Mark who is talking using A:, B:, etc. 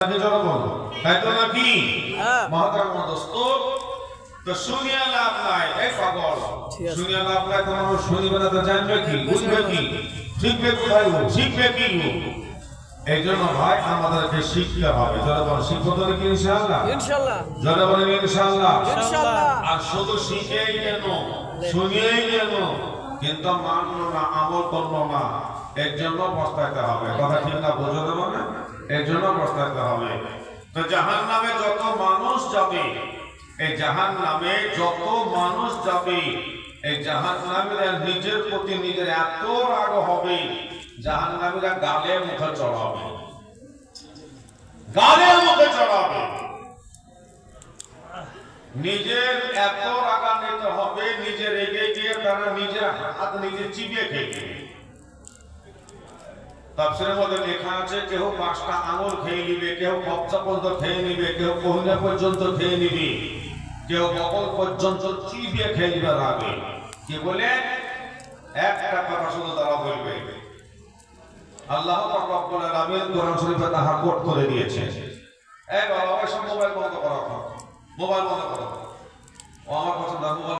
A: তাকে জনগণ তাই তো নাকি
B: হ্যাঁ।
A: দোস্ত তো শুনিয়া লাভ নাই এই পাগল। শুনিয়া লাভ নাই তোমার শুনিবে না তো জানবে কি বুঝবে কি? শিখবে কোথায় ও? শিখবে কি ও? এই জন্য ভাই আমাদেরকে শিখতে হবে। জনগণ শিখব তো নাকি ইনশাআল্লাহ?
B: ইনশাল্লাহ
A: জনগণ ইনশাআল্লাহ?
B: ইনশাল্লাহ
A: আর শুধু শিখেই শুনিয়েই কিন্তু মানলো না আমল করল না এর জন্য পস্তাইতে হবে। কথা ঠিক না বোঝো দেবো এর জন্য হবে। তো জাহান নামে যত মানুষ যাবে, এই জাহান নামে যত মানুষ যাবে, এই জাহান নামীরা নিজের প্রতি নিজের এত রাগ হবে জাহান নামীরা গালে মুখে চড়াবে। গালে মুখে চড়াবে। নিজের এত রাগান্বিত হবে নিজে রেগে গিয়ে তারা নিজের হাত নিজে চিবিয়ে খেয়ে তাফসিরের মধ্যে লেখা আছে কেউ পাঁচটা আঙুল খেয়ে নিবে কেউ কবজা পর্যন্ত খেয়ে নিবে কেউ কহিনা পর্যন্ত খেয়ে নিবে কেউ বগল পর্যন্ত চিবিয়ে খেয়ে নিবে রাগে। কি বলে? একটা কথা শুধু তারা বলবে। আল্লাহ রব্বুল আলামিন কোরআন শরীফে তাহা কোট করে দিয়েছে। এই বাবা মোবাইল বন্ধ করো মোবাইল বন্ধ করো আমার পছন্দ মোবাইল